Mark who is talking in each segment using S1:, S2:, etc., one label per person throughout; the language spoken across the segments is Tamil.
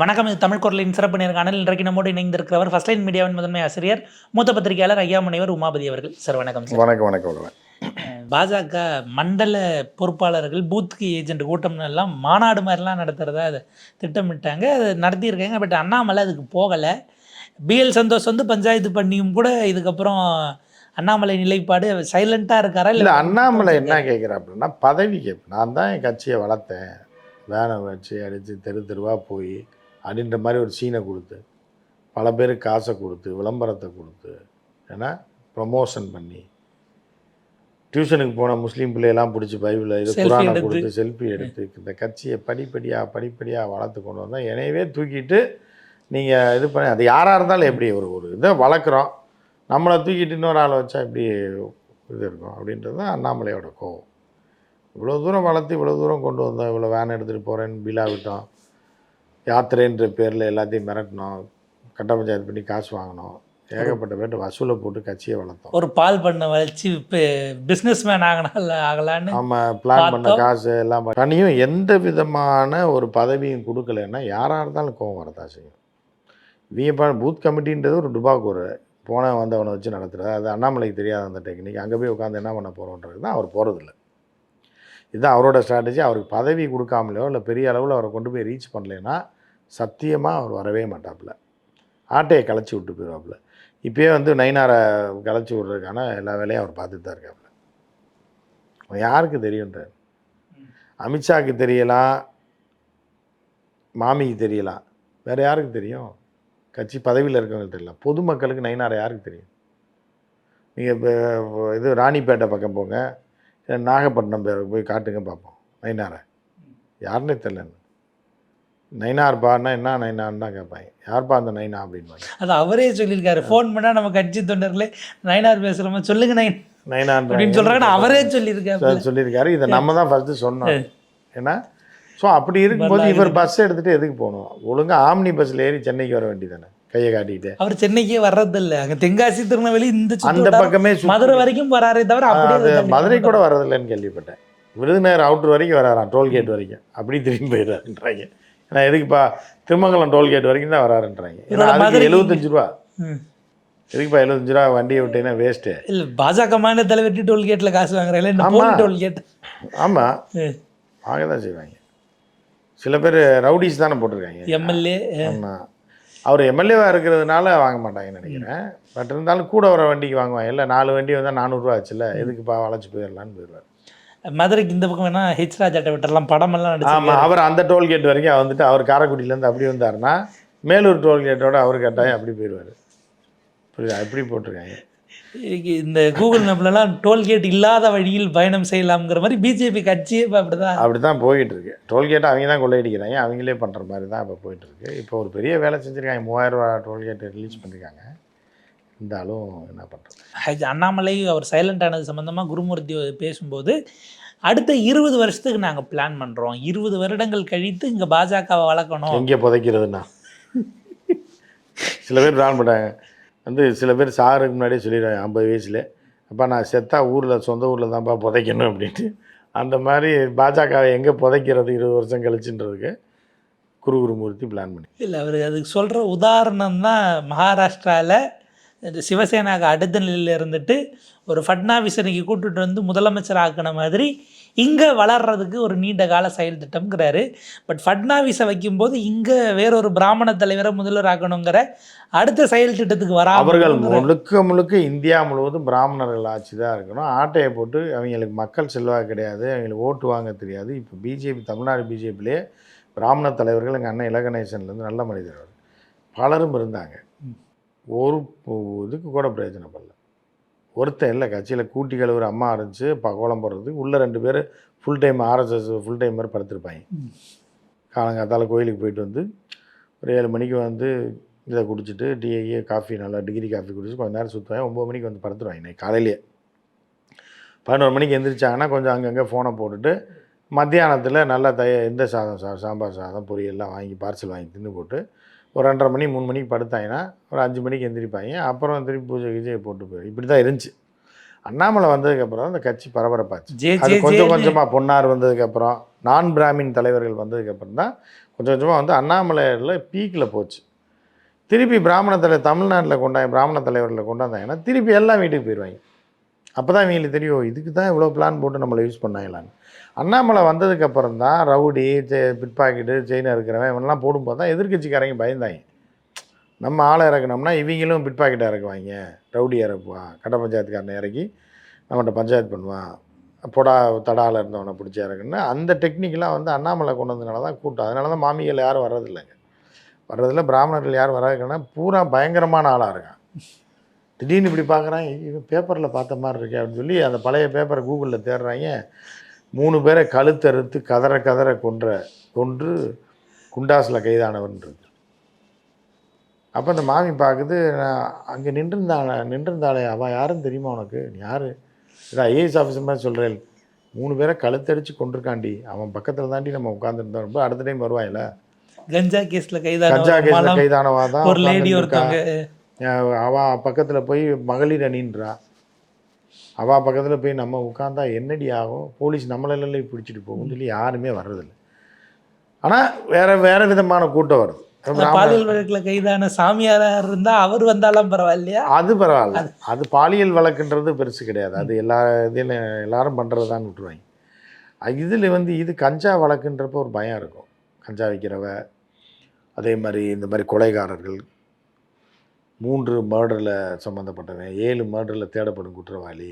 S1: வணக்கம் இது தமிழ் குரலின் சிறப்பு நேர்காணல். இன்றைக்கு நம்மோடு இணைந்திருக்கிறவர் ஃபர்ஸ்ட் லைன் மீடியாவின் முதன்மை ஆசிரியர் மூத்த பத்திரிகையாளர் ஐயா முனைவர் உமாபதி அவர்கள். சார் வணக்கம் சார்
S2: வணக்கம் வணக்கம்
S1: பாஜக மண்டல பொறுப்பாளர்கள் பூத் ஏஜென்ட் கூட்டம் எல்லாம் மாநாடு மாதிரிலாம் நடத்துறதா அதை திட்டமிட்டாங்க. அதை நடத்தியிருக்காங்க. பட் அண்ணாமலை அதுக்கு போகலை. பிஎல் சந்தோஷ் வந்து பஞ்சாயத்து பண்ணியும் கூட இதுக்கப்புறம் அண்ணாமலை நிலைப்பாடு சைலண்ட்டாக இருக்காரா
S2: இல்லை அண்ணாமலை என்ன கேட்குறாப்புலன்னா பதவி கேட்பேன் நான் தான் என் கட்சியை வளர்த்தேன். வேனை வச்சு அடித்து தெரு தெருவாக போய் அப்படின்ற மாதிரி ஒரு சீனை கொடுத்து பல பேருக்கு காசை கொடுத்து விளம்பரத்தை கொடுத்து ஏன்னா ப்ரமோஷன் பண்ணி டியூஷனுக்கு போன முஸ்லீம் பிள்ளையெல்லாம் பிடிச்சி பைபிளில் இது குரானை. கொடுத்து செல்ஃபி எடுத்து இந்த கட்சியை படிப்படியாக படிப்படியாக வளர்த்து கொண்டு வந்தால் என்னையவே தூக்கிட்டு நீங்கள் இது பண்ணி அது யாராக இருந்தாலும் எப்படி ஒரு ஒரு இதை வளர்க்குறோம். நம்மளை தூக்கிட்டு இன்னொரு ஆளை வச்சா எப்படி இது இருக்கும்? அப்படின்றது தான் அண்ணாமலையோட கோவம். இவ்வளோ தூரம் வளர்த்து இவ்வளோ தூரம் கொண்டு வந்தோம். இவ்வளோ வேன் எடுத்துகிட்டு போகிறேன்னு பிலா விட்டோம். யாத்திரைன்ற பேரில் எல்லாத்தையும் மிரட்டினோம் கட்ட பஞ்சாயத்து பண்ணி காசு வாங்கினோம் ஏகப்பட்ட பேர்ட்டு வசூலை போட்டு கட்சியை வளர்த்தோம்.
S1: ஒரு பால் பண்ண வச்சு இப்போ பிஸ்னஸ் மேன் ஆகணும் ஆகலான்னு
S2: நம்ம பிளான் பண்ண. காசு எல்லாம் பண்ணியும் எந்த விதமான ஒரு பதவியும் கொடுக்கலன்னா யாராக இருந்தாலும் கோவம் வரதான் செய்யும். வியப்பா பூத் கமிட்டின்றது ஒரு டுபாக்கூர் போன வந்தவனை வச்சு நடத்துகிறது அது அண்ணாமலைக்கு தெரியாத அந்த டெக்னிக் அங்கே போய் உட்காந்து என்ன பண்ண போகிறோன்றது தான் அவர் போகிறதில்ல இதுதான் அவரோட ஸ்ட்ராட்டஜி அவருக்கு பதவி கொடுக்காமலையோ இல்லை பெரிய அளவில் அவரை கொண்டு போய் ரீச் பண்ணலைன்னா சத்தியமாக அவர் வரவே மாட்டாப்புல. ஆட்டையை கலைச்சி விட்டு போயிடுவாப்புல இப்போயே வந்து நைனாரை கலைச்சி விட்றதுக்கான எல்லா வேலையும் அவர் பார்த்துட்டு தான் இருக்காப்புல. அவன் யாருக்கு தெரியுன்றார் அமித்ஷாவுக்கு தெரியலாம் மாமிக்கு தெரியலாம். வேறு யாருக்கு தெரியும்? கட்சி பதவியில் இருக்கவங்களுக்கு தெரியல பொதுமக்களுக்கு நைனாரை யாருக்கு தெரியும்? நீங்கள் இப்போ இது ராணிப்பேட்டை பக்கம் போங்க நாகப்பட்டினம் பேர் போய் காட்டுங்க பார்ப்போம் நைனாரை யாருன்னே தெரிலன்னு நைனார் பான்னா என்ன நைனான்னு தான் கேட்பாங்க. யார்ப்பா அந்த நைனா அப்படின்னு
S1: அது அவரே சொல்லியிருக்காரு. ஃபோன் பண்ணா நம்ம கட்சி தொண்டர்களே நயனார் பேசுகிறோமா சொல்லுங்க நயன்
S2: நைனான்ற
S1: அப்படின்னு சொல்றாங்க அவரே சொல்லியிருக்காரு.
S2: சொல்லியிருக்காரு. இதை நம்ம தான் ஃபஸ்ட்டு சொன்னோம். ஏன்னா ஸோ அப்படி இருக்கும்போது இவர் பஸ் எடுத்துகிட்டு எதுக்கு போகணும்? ஒழுங்கா ஆம்னி பஸ்ஸில் ஏறி சென்னைக்கு வர வேண்டியதானே கையை காட்டிக்கிட்டு
S1: அவர் சென்னைக்கே வர்றதில்ல. அங்க தென்காசி திருநெல்வேலி இந்த
S2: அந்த பக்கமே
S1: மதுரை வரைக்கும் வராரே தவிர
S2: அது மதுரை கூட வர்றதில்லைன்னு கேள்விப்பட்டேன். விருதுநகர் அவுட்டர் வரைக்கும் வராராம் டோல்கேட் வரைக்கும். அப்படி திரும்பி போயிடுறாருன்றாங்க. ஏன்னா எதுக்குப்பா திருமங்கலம் டோல்கேட் வரைக்கும் தான் வராருன்றாங்க. ஏன்னா அதுக்கு எழுபத்தஞ்சு ரூபா.
S1: ம்.
S2: எதுக்குப்பா எழுபத்தஞ்சு ரூபா வண்டியை விட்டீங்கன்னா வேஸ்ட்டு
S1: இல்ல பாஜக மாநில தலைவர் டோல்கேட்ல காசு வாங்குறாங்க இந்த
S2: ஆமா.
S1: போலி டோல்கேட்.
S2: ஆமாம் வாங்க தான் செய்வாங்க. சில பேர் ரவுடிஸ் தானே போட்டிருக்காங்க.
S1: எம்எல்ஏ
S2: ஆமாம் அவர் எம்எல்ஏவாக இருக்கிறதுனால வாங்க மாட்டாங்கன்னு நினைக்கிறேன். பட் இருந்தாலும் கூட வர வண்டிக்கு வாங்குவாங்க. இல்லை நாலு வண்டி வந்தால் நானூறுரூவா ஆச்சுல்ல. எதுக்குப்பா வளைச்சு போயிடலான்னு போயிடுவார்.
S1: மதுரைக்கு இந்த பக்கம் வேணா ஹெச் ராஜாட்ட விட்டுறலாம். படமெல்லாம் நடிச்சு
S2: அவர் அந்த டோல்கேட் வரைக்கும் வந்துட்டு அவர் காரைக்குடியிலேருந்து அப்படி வந்தாருன்னா மேலூர் டோல்கேட்டோட அவர் கட்டாயம் அப்படி போயிடுவார். புரியுதா? எப்படி போட்டிருக்காங்க.
S1: இந்த கூகுள் மேப்லலாம் டோல்கேட் இல்லாத வழியில் பயணம் செய்யலாம்ங்கிற மாதிரி பிஜேபி கட்சியே இப்போ அப்படிதான்.
S2: அப்படி தான் போயிட்டு இருக்கு. டோல்கேட்டை அவங்க தான் கொள்ளையடிக்கிறாங்க. அவங்களே பண்ணுற மாதிரி தான் இப்போ போயிட்டு இருக்கு. இப்போ ஒரு பெரிய வேலை செஞ்சுருக்காங்க. மூவாயிரம் ரூபா டோல்கேட்டை ரிலீஸ் பண்ணியிருக்காங்க இருந்தாலும் என்ன பண்ணுறது
S1: அண்ணாமலை அவர் சைலண்ட் ஆனது சம்மந்தமாக குருமூர்த்தி பேசும்போது அடுத்த இருபது வருஷத்துக்கு நாங்கள் பிளான் பண்ணுறோம் இருபது வருடங்கள் கழித்து இங்கே பாஜகவை வளர்க்கணும்.
S2: எங்கே புதைக்கிறதுன்னா? சில பேர் பிளான் பண்ணாங்க வந்து சில பேர் சாகிறதுக்கு முன்னாடியே சொல்லிடுவாங்க ஐம்பது வயசுல. அப்பா நான் செத்தா ஊரில் சொந்த ஊரில் தான்ப்பா புதைக்கணும் அப்படின்ட்டு. அந்த மாதிரி பாஜகவை எங்கே புதைக்கிறது இருபது வருஷம் கழிச்சுன்றதுக்கு குரு குருமூர்த்தி பிளான் பண்ணி.
S1: இல்லை அவர் அதுக்கு சொல்கிற உதாரணம் தான் மகாராஷ்டிராவில் இந்த சிவசேனாக்கு அடுத்த நிலையில் இருந்துட்டு ஒரு ஃபட்னாவிஸ் இன்னைக்கு கூட்டிட்டு வந்து முதலமைச்சர் ஆக்கின மாதிரி இங்கே வளர்றதுக்கு ஒரு நீண்ட கால செயல் திட்டம்ங்கிறாரு. பட் ஃபட்னாவிஸை வைக்கும்போது இங்கே வேறொரு பிராமண தலைவரை முதல்வர் ஆக்கணுங்கிற அடுத்த செயல் திட்டத்துக்கு
S2: அவர்கள்
S1: வராமல்
S2: முழுக்க முழுக்க இந்தியா முழுவதும் பிராமணர்கள் ஆட்சி தான் இருக்கணும். ஆட்டையை போட்டு அவங்களுக்கு மக்கள் செல்வாக்கு கிடையாது அவங்களுக்கு ஓட்டு வாங்க தெரியாது. இப்போ பிஜேபி தமிழ்நாடு பிஜேபிலே பிராமண தலைவர்கள் எங்கள் அண்ணன் இலகணேசன்லேருந்து நல்ல மனிதர் பலரும் இருந்தாங்க. ஒரு இதுக்கு கூட பிரயோஜனப்படல ஒருத்தன் இல்லை கட்சியில் கூட்டி கழுவுற அம்மா இருந்துச்சு பகோளம் போடுறதுக்கு உள்ளே ரெண்டு பேர் full time RSS full time மாதிரி படுத்திருப்பாங்க. காலங்காத்தால கோயிலுக்கு போயிட்டு வந்து ஒரு ஏழு மணிக்கு வந்து இதை குடிச்சிட்டு டீயே காஃபி நல்லா டிகிரி காஃபி குடிச்சு கொஞ்ச நேரம் சுற்றுவாங்க ஒம்பது மணிக்கு வந்து படுத்துருவாங்க இன்னைக்கு காலையிலேயே பதினோரு மணிக்கு எந்திரிச்சாங்கன்னா கொஞ்சம் அங்கங்கே ஃபோனை போட்டுட்டு மத்தியானத்தில் நல்லா தய எந்த சாதம் சா சாம்பார் சாதம் பொரியல்லாம் வாங்கி பார்சல் வாங்கி தின்னு போட்டு ஒரு ரெண்டரை மணி மூணு மணிக்கு படுத்தாங்கன்னா ஒரு அஞ்சு மணிக்கு எந்திரிப்பாங்க. அப்புறம் திருப்பி பூஜை கீஜை போட்டு போய் இப்படி தான் இருந்துச்சு. அண்ணாமலை வந்ததுக்கப்புறம் அந்த கட்சி பரபரப்பாச்சு. அது கொஞ்சம் கொஞ்சமாக பொன்னார் வந்ததுக்கப்புறம் நான் பிராமின் தலைவர்கள் வந்ததுக்கப்புறம் தான் கொஞ்சம் கொஞ்சமாக வந்து அண்ணாமலையில் பீக்கில் போச்சு. திருப்பி பிராமண தலைவர் தமிழ்நாட்டில் கொண்டாங்க பிராமண தலைவர்களை கொண்டாந்தாங்கன்னா திருப்பி எல்லாம் வீட்டுக்கு போயிடுவாங்க அப்போ தான் இவங்களுக்கு தெரியும் இதுக்கு தான் இவ்வளோ பிளான் போட்டு நம்மளை யூஸ் பண்ணாங்களான்னு. அண்ணாமலை வந்ததுக்கப்புறம் தான் ரவுடி செ பிட் பாக்கெட்டு செயின் இருக்கிறவன் இவனெல்லாம் போடும்போது தான் எதிர்கட்சிக்காரங்க பயந்தாங்க. நம்ம ஆளை இறக்குனோம்னா இவங்களும் பிட் பாக்கெட்டை இறக்குவாங்க. ரவுடி இறக்குவான் கட்ட பஞ்சாயத்துக்காரனை இறக்கி நம்மகிட்ட பஞ்சாயத்து பண்ணுவான். பொடா தடாவில் இருந்தவனை பிடிச்சி இறக்குன்னு அந்த டெக்னிக்கெலாம் வந்து அண்ணாமலை கொண்டு வந்ததுனால தான் கூட்டம். அதனால தான் மாமிகள் யாரும் வர்றதில்லைங்க. வர்றதில்ல பிராமணர்கள் யாரும் வராதுன்னா பூரா பயங்கரமான ஆளாக இருக்கான். திடீர்னு இப்படி பார்க்குறான் இவன் பேப்பரில் பார்த்த மாதிரி இருக்கே அப்படின்னு சொல்லி அந்த பழைய பேப்பரை கூகுளில் தேடுறாங்க. மூணு பேரை கழுத்தறுத்து கதற கதற கொன்ற கொன்று குண்டாஸில் கைதானவன் இருக்கு. அப்போ அந்த மாமி பார்க்குது நான் அங்கே நின்றுருந்தாள் நின்றுருந்தாளே அவள் யாருன்னு தெரியுமா உனக்கு? யார்? இதை ஐஏஎஸ் ஆஃபீஸர் மாதிரி சொல்கிறேன் மூணு பேரை கழுத்தடிச்சு கொண்டிருக்காண்டி அவன் பக்கத்தில் தாண்டி நம்ம உட்காந்துருந்தோம் ரொம்ப அடுத்த டைம் வருவாயில்ல
S1: கஞ்சா கேஸ்ல
S2: கஞ்சா
S1: கைதான
S2: கேஸில்
S1: மலம்
S2: கைதானவா தான்
S1: ஒரு லேடி. ஒருத்தவங்க
S2: அவ பக்கத்தில் போய் மகளிர் அணின்றா அவ பக்கத்தில் போய் நம்ம உட்காந்தா என்னடி ஆகும்? போலீஸ் நம்மளெல்லாம் பிடிச்சிட்டு போகும்னு சொல்லி யாருமே வர்றதில்லை. ஆனால் வேற வேற விதமான கூட்டம் வருது.
S1: பாலியல் வழக்குல கைதான சாமியாரா இருந்தா அவர் வந்தாலும் பரவாயில்லையா?
S2: அது பரவாயில்ல. அது பாலியல் வழக்குன்றது பெருசு கிடையாது. அது எல்லா இதில் எல்லாரும் பண்ணுறது தான் விட்டுருவாங்க இதில் வந்து இது கஞ்சா வழக்குன்றப்போ ஒரு பயம் இருக்கும். கஞ்சா விற்கிறவ அதே மாதிரி இந்த மாதிரி கொலைகாரர்கள் மூன்று மர்டரில் சம்மந்தப்பட்டவன் ஏழு மர்டரில் தேடப்படும் குற்றவாளி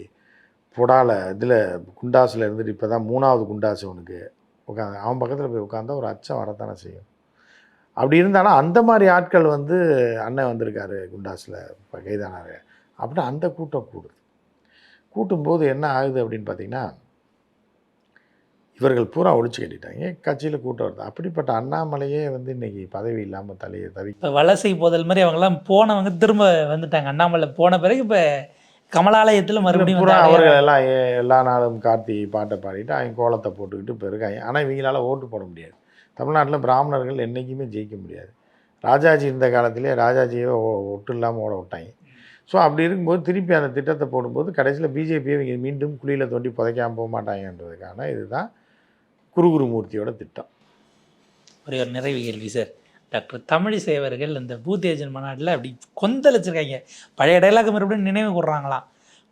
S2: புடால இதில் குண்டாஸில் இருந்துட்டு இப்போ தான் மூணாவது குண்டாசு அவனுக்கு உட்காந்து அவன் பக்கத்தில் போய் உட்காந்தா ஒரு அச்சம் வரத்தானே செய்யும். அப்படி இருந்தாலும் அந்த மாதிரி ஆட்கள் வந்து அண்ணன் வந்திருக்காரு குண்டாஸில் இப்போ கைதானாரு. அப்படின்னா அந்த கூட்டம் கூடுது. கூட்டும்போது என்ன ஆகுது அப்படின்னு பார்த்தீங்கன்னா இவர்கள் பூரா ஒழிச்சு கட்டிட்டாங்க. கட்சியில் கூட்டம் வருது. அப்படிப்பட்ட அண்ணாமலையே வந்து இன்னைக்கு பதவி இல்லாமல் தலையை தவி
S1: இப்ப வலசை போதல் மாதிரி அவங்க எல்லாம் போனவங்க திரும்ப வந்துட்டாங்க. அண்ணாமலை போன பிறகு இப்ப கமலாலயத்துல மறுபடியும்
S2: பூரா அவர்கள் எல்லாம் எல்லா நாளும் கார்த்தி பாட்டை பாடிட்டு அவங்க கோலத்தை போட்டுக்கிட்டு இப்போ இருக்காங்க ஆனால் இவங்களால ஓட்டு போட முடியாது. தமிழ்நாட்டில் பிராமணர்கள் என்றைக்குமே ஜெயிக்க முடியாது. ராஜாஜி இருந்த காலத்திலே ராஜாஜியை ஒட்டு இல்லாமல் ஓட விட்டாங்க. ஸோ அப்படி இருக்கும்போது திருப்பி அந்த திட்டத்தை போடும்போது கடைசியில் பிஜேபியை இவங்க மீண்டும் குழியில் தோண்டி புதைக்காம போக மாட்டாங்கன்றதுக்கான இதுதான் குருகுருமூர்த்தியோட திட்டம்.
S1: ஒரே ஒரு நிறைவு கேள்வி சார் டாக்டர் தமிழிசை அவர்கள் இந்த பூத் ஏஜென்ட் மாநாட்டில் அப்படி கொந்தளிச்சிருக்காங்க. பழைய டைலாக் மறுபடியும் நினைவு கூர்றாங்களாம்.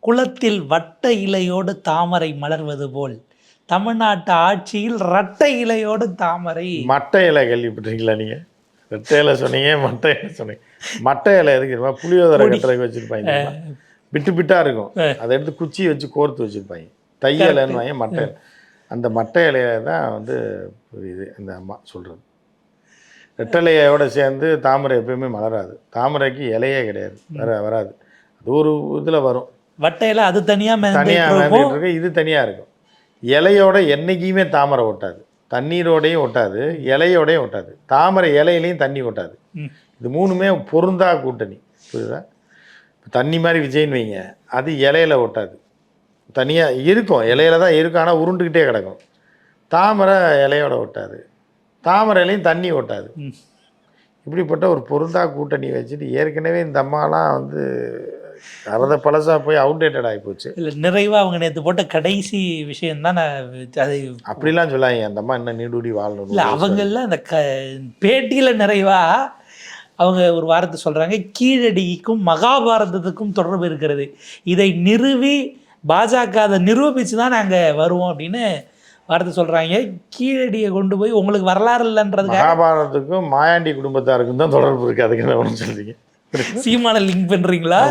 S1: குளத்தில் வட்ட இலையோடு தாமரை மலர்வது போல் தமிழ்நாட்டு ஆட்சியில் ரட்டை இலையோடு தாமரை.
S2: மட்டை இலை கேள்விப்பட்டிருக்கீங்களா நீங்கள் ரெட்டை இலை சொன்னீங்க மட்டை இலை சொன்னீங்க. மட்டை இலை எதுக்கு புளியோதரை கட்டுறதுக்கு வச்சுருப்பாங்க? பிட்டு பிட்டா இருக்கும். அதை எடுத்து குச்சி வச்சு கோர்த்து வச்சுருப்பாங்க. தையலைன்னு வாங்க மட்டை இலை. அந்த மட்டை இலையை தான் வந்து இது இந்த அம்மா சொல்கிறது ரெட்டலையோட சேர்ந்து தாமரை எப்பயுமே மலராது. தாமரைக்கு இலையே கிடையாது. வர வராது. அது ஒரு இதில் வரும்.
S1: வட்டை இலை அது தனியாக
S2: தனியாக இருக்கு. இது தனியாக இருக்கும். இலையோட என்னைக்குமே தாமரை ஒட்டாது. தண்ணீரோடையும் ஒட்டாது. இலையோடையும் ஒட்டாது. தாமரை இலையிலையும் தண்ணி ஒட்டாது. இது மூணுமே பொருந்தா கூட்டணி. புரியுதா? தண்ணி மாதிரி விஜய்னு வைங்க. அது இலையில ஒட்டாது. தனியாக இருக்கும். இலையில தான் இருக்கும் ஆனால் உருண்டுக்கிட்டே கிடக்கும். தாமரை இலையோட ஒட்டாது. தாமரை இலையும் தண்ணி ஒட்டாது.
S1: ம்.
S2: இப்படிப்பட்ட ஒரு பொருந்தா கூட்டணி வச்சுட்டு ஏற்கனவே இந்த அம்மாலாம் வந்து அறத பழசா போய் அவுடேட்டட் ஆகி போச்சு.
S1: இல்லை நிறைவாக அவங்க நேற்று போட்ட கடைசி விஷயம் தான் நான் அது
S2: அப்படிலாம் சொல்லாங்க அந்த அம்மா இன்னும் நீடூடி வாழணும்.
S1: இல்லை அவங்கள அந்த க பேட்டியில் நிறைவா அவங்க ஒரு வாரத்தை சொல்கிறாங்க கீழடிக்கும் மகாபாரதத்துக்கும் தொடர்பு இருக்கிறது. இதை நிறுவி பாஜக அதை நிரூபித்து தான் நாங்கள் வருவோம் அப்படின்னு வார்த்தை சொல்கிறாங்க கீழடியை கொண்டு போய் உங்களுக்கு வரலாறு இல்லைன்றதுக்காக
S2: மகாபாரதத்துக்கும் மாயாண்டி குடும்பத்தாருக்கும் தான் தொடர்பு இருக்கு. அதுக்கு என்ன ஒன்று சொல்றீங்க?
S1: சீமான லிங்க் பண்ணுறீங்களா.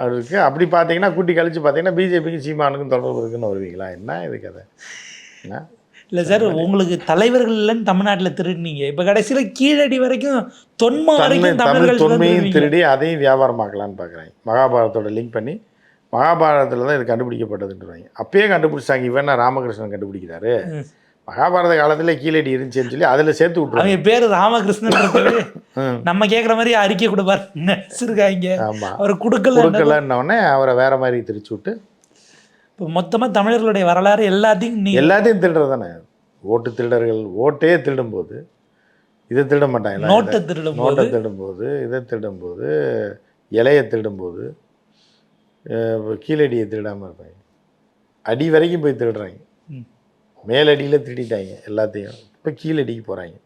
S2: அவருக்கு அப்படி பார்த்தீங்கன்னா கூட்டி கழிச்சு பார்த்தீங்கன்னா பிஜேபிக்கு சீமானுக்கும் தொடர்பு இருக்குன்னு வருவீங்களா? என்ன இது கதை? என்ன?
S1: இல்லை சார் உங்களுக்கு தலைவர்கள் இல்லைன்னு தமிழ்நாட்டில் திருடுனீங்க. இப்போ கடைசியில் கீழடி வரைக்கும் தொன்ம வரைக்கும்
S2: தமிழ் தொன்மையும். திருடி அதையும் வியாபாரமாக்கலான்னு பார்க்குறாங்க மகாபாரதத்தோட லிங்க் பண்ணி மகாபாரதத்தில் தான் இது கண்டுபிடிக்கப்பட்டதுன்றாங்க அப்பயே கண்டுபிடிச்சாங்க இவன் ராமகிருஷ்ணன் கண்டுபிடிக்கிறாரு. மகாபாரத காலத்துல கீழடி இருந்துச்சுன்னு சொல்லி அதில் சேர்த்து விட்டுருவாங்க.
S1: பேர் ராமகிருஷ்ணன். நம்ம கேட்குற மாதிரி அறிக்கை கொடுப்பார் நினச்சிருக்காங்க?
S2: ஆமாம்
S1: அவர் கொடுக்கல
S2: கொடுக்கலன்னொடனே அவரை வேற மாதிரி திரிச்சு விட்டு
S1: இப்போ மொத்தமாக தமிழர்களுடைய வரலாறு எல்லாத்தையும் நீ
S2: எல்லாத்தையும் திருடுறது தானே? ஓட்டு திருடர்கள் ஓட்டே திருடும்போது இதை திருட மாட்டாங்க.
S1: நோட்டை திருடும்
S2: நோட்டை
S1: போது
S2: திருடும்போது இதை திருடும்போது இலையை திருடும்போது கீழடியை திருடாமல் இருப்பாங்க. அடி வரைக்கும் போய் திருடுறாங்க. மேலடியில் திருடிட்டாங்க எல்லாத்தையும். இப்போ கீழடிக்கு போகிறாங்க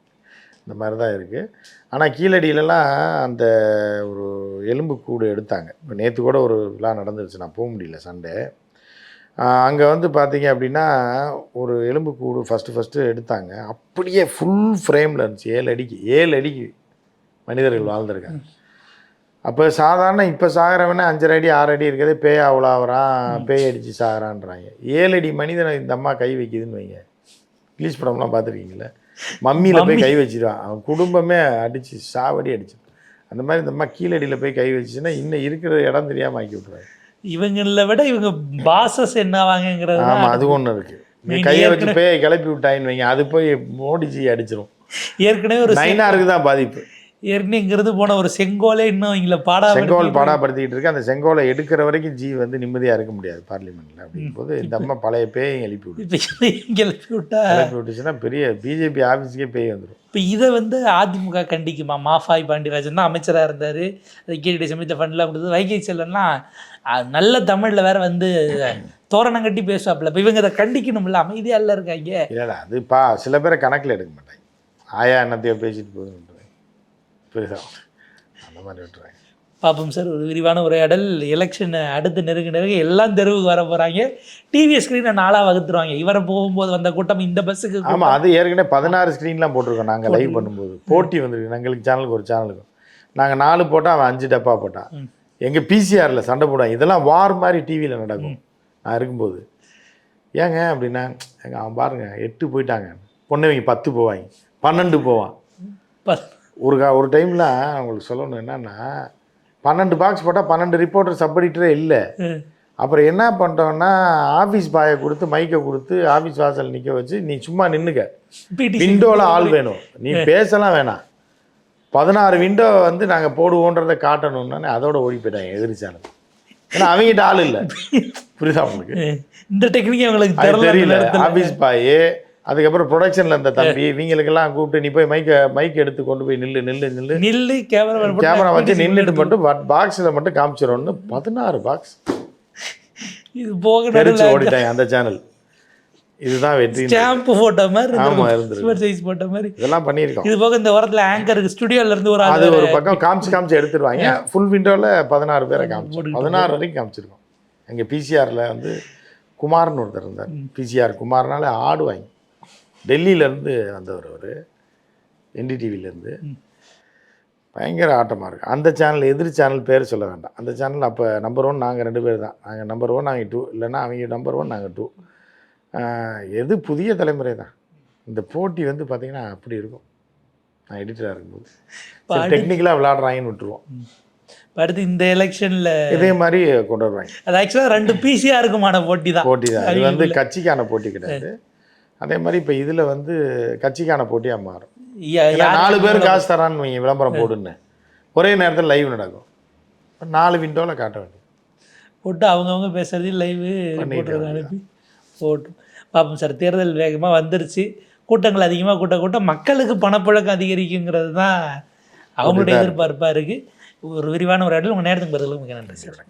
S2: இந்த மாதிரி தான் இருக்குது ஆனால் கீழடியிலலாம் அந்த ஒரு எலும்பு கூடு எடுத்தாங்க. இப்போ நேற்று கூட ஒரு விழா நடந்துருச்சு. நான் போக முடியல சண்டே. அங்கே வந்து பார்த்தீங்க அப்படின்னா ஒரு எலும்பு கூடு ஃபஸ்ட்டு ஃபஸ்ட்டு எடுத்தாங்க. அப்படியே ஃபுல் ஃப்ரேமில் இருந்துச்சு. ஏழு அடிக்கு ஏழு அடிக்கு மனிதர்கள் வாழ்ந்திருக்காங்க. அப்போ சாதாரண இப்போ சாகிறவனே அஞ்சரை அடி ஆறு அடி இருக்கிறதே பேய் அவ்வளோவரான் பேய் அடித்து சாகிறான்றாங்க. ஏழு அடி மனிதனை இந்த அம்மா கை வைக்குதுன்னு வைங்க. இங்கிலீஷ் படம்லாம் பார்த்துருக்கீங்களே மம்மியில் போய் கை வச்சிருவான். அவன் குடும்பமே அடித்து சாவடி அடிச்சு. அந்த மாதிரி இந்த அம்மா கீழடியில் போய் கை வச்சுன்னா இன்னும் இருக்கிற இடம் தெரியாமல் ஆக்கி விட்ருவாங்க
S1: இவங்கள விட இவங்க பாசஸ் என்னவாங்கங்கிறது தான்
S2: ஆமாம் அது ஒன்று இருக்குது கையை வச்சு பேயை கிளப்பி விட்டாயின்னு வைங்க. அது போய் மோடிஜி அடிச்சிரும்.
S1: ஏற்கனவே ஒரு
S2: நைனாருக்கு தான் பாதிப்பு.
S1: ஏற்கனவே இங்கிருந்து போன ஒரு செங்கோலே இன்னும் இவங்கள பாடா
S2: செங்கோல் பாடாப்படுத்திக்கிட்டு இருக்கு. அந்த செங்கோலை எடுக்கிற வரைக்கும் ஜி வந்து நிம்மதியாக இருக்க முடியாது பார்லிமெண்ட்டில் அப்படிங்கும்போது இந்த அம்மா பழைய பேயை எழுப்பி
S1: இப்போ கிளப்பி விட்டா?
S2: கிளப்பி விட்டுச்சுன்னா பெரிய பிஜேபி ஆஃபீஸுக்கே பேய் வந்துடும்
S1: இப்போ இதை வந்து அதிமுக கண்டிக்குமா? மாஃபாய் பாண்டியராஜன் தான் அமைச்சராக இருந்தார். அது கீழடி சமயத்தை ஃபண்ட்லாம் கொடுத்து வைகை செல்லன்லாம் நல்ல தமிழில் வேற வந்து தோரணம் கட்டி பேசுவாப்புல. இப்போ இவங்க இதை கண்டிக்கணும்ல? அமைதியாக இல்லை இருக்காங்க.
S2: இல்லைடா அது பா சில பேரை கணக்கில் எடுக்க மாட்டாங்க. ஆயா என்னத்தையோ பேசிட்டு போகுதுன்னு புரியுதா அந்த மாதிரி விட்டுறாங்க
S1: பார்ப்போம் சார் ஒரு விரிவான உரையாடல். எலெக்ஷன் அடுத்து நெருங்க நெருங்க எல்லாம் தெருவுக்கு வர போகிறாங்க டிவி ஸ்க்ரீனை நாளாக வகுத்துருவாங்க. இவரை போகும்போது வந்த கூட்டம் இந்த பஸ்ஸுக்கு
S2: ஆமாம் அது ஏற்கனவே பதினாறு ஸ்க்ரீன்லாம் போட்டிருக்கோம் நாங்கள் லைவ் பண்ணும்போது. போட்டி வந்திருக்கு. எங்களுக்கு சேனலுக்கு ஒரு சேனலுக்கும் நாங்கள் நாலு போட்டால் அவன் அஞ்சு டப்பா போட்டான். எங்கள் பிசிஆரில் சண்டை போடுவாங்க. இதெல்லாம் வார் மாதிரி டிவியில் நடக்கும். நான் இருக்கும்போது. ஏங்க அப்படின்னா எங்க அவன் பாருங்க எட்டு போயிட்டாங்க. பொண்ணுவங்க பத்து போவாங்க. பன்னெண்டு போவான். ஒரு கா ஒரு டைமில் அவங்களுக்கு சொல்லணும் என்னன்னா பன்னெண்டு பாக்ஸ் போட்டால் பன்னெண்டு ரிப்போர்ட்டர் சப் எடிட்டரே இல்லை. அப்புறம் என்ன பண்ணிட்டோம்னா ஆஃபீஸ் பாயை கொடுத்து மைக்கை கொடுத்து ஆஃபீஸ் வாசல் நிற்க வச்சு நீ சும்மா நின்னுக்க.
S1: PTC
S2: விண்டோவில் ஆள் வேணும். நீ பேசலாம் வேணாம். பதினாறு விண்டோ வந்து நாங்கள் போடுவோன்றதை காட்டணும்னா அதோட ஓடி போயிட்டாங்க எதிரி சேனல். ஏன்னா அவங்ககிட்ட ஆள் இல்லை. புரியுதா உங்களுக்கு.
S1: இந்த டெக்னிக் அவங்களுக்கு தெரியல.
S2: ஆஃபீஸ் பாய் அதுக்கப்புறம் ப்ரொடக்ஷனில் இருந்த தம்பி இவங்களுக்கெல்லாம் கூப்பிட்டு நீ போய் மைக்கை மைக் எடுத்து கொண்டு போய் நில்லு நில்லு நில்லு.
S1: நில்லு கேமரா
S2: கேமரா வச்சு நின்றுட்டு மட்டும் பாக்ஸில் மட்டும் காமிச்சிடணும்னு பதினாறு பாக்ஸ்
S1: இது போக
S2: தெரிச்சு ஓடிட்டாங்க அந்த சேனல் இதுதான் வெற்றி
S1: ஸ்டாம்ப் போட்ட மாதிரி
S2: ஆமா. இருந்திருக்கு.
S1: சைஸ் போட்ட மாதிரி.
S2: இதெல்லாம் பண்ணியிருக்கோம்.
S1: இது போக இந்த வாரத்துல ஆங்கருக்கு ஸ்டுடியோல இருந்து ஒரு
S2: அது ஒரு பக்கம் காமிச்சு காமிச்சு எடுத்துருவாங்க. ஃபுல் விண்டோவில் பதினாறு பேரை காமிச்சோம் பதினாறு வரைக்கும் காமிச்சிருக்கோம். எங்கள் பிசிஆரில் வந்து குமார்னு ஒருத்தர் இருந்தார். பிசிஆர் குமார்னால ஆடுவாங்க டெல்லியிலேருந்து வந்தவர் அவர் என்டிடிவிலேருந்து பயங்கர ஆட்டமாக இருக்கு. அந்த சேனல் எதிர் சேனல் பேர் சொல்ல வேண்டாம். அந்த சேனல் அப்போ நம்பர் ஒன் நாங்கள் ரெண்டு பேர் தான். நாங்கள் நம்பர் ஒன் நாங்கள் டூ இல்லைன்னா அவங்க நம்பர் ஒன் நாங்கள் டூ எது புதிய தலைமுறை தான். இந்த போட்டி வந்து பார்த்திங்கன்னா அப்படி இருக்கும். நான் எடிட்டராக இருக்கும்போது. டெக்னிக்கலாக விளாடுறாங்கன்னு விட்டுருவோம்.
S1: அடுத்து இந்த எலெக்ஷன்ல
S2: இதே மாதிரி கொண்டு வருவாங்க.
S1: அது ஆக்சுவலா ரெண்டு பிசியா இருக்குமான போட்டி தான்.
S2: போட்டி தான். இது வந்து கட்சிக்கான போட்டி கிடையாது. அதே மாதிரி இப்போ இதில் வந்து கட்சிக்கான போட்டியாக மாறும். நாலு பேர் காசு தரான்னு வைங்க விளம்பரம் போடுன்னு. ஒரே நேரத்தில் லைவ் நடக்கும். நாலு விண்டோவில் காட்ட வேண்டியது.
S1: போட்டு அவங்கவுங்க பேசுறது லைவ் ரிப்போர்ட்டர் அனுப்பி போட்டும் பார்ப்போம் சார் தேர்தல் வேகமாக வந்துருச்சு. கூட்டங்கள் அதிகமாக கூட்ட கூட்டம். மக்களுக்கு பணப்புழக்கம் அதிகரிக்குங்கிறது தான் அவங்களுடைய எதிர்பார்ப்பாக இருக்குது ஒரு விரிவான ஒரு இடத்துல உங்கள் நேரத்துக்கு பதிலுக்கு மிக நன்றி சார்.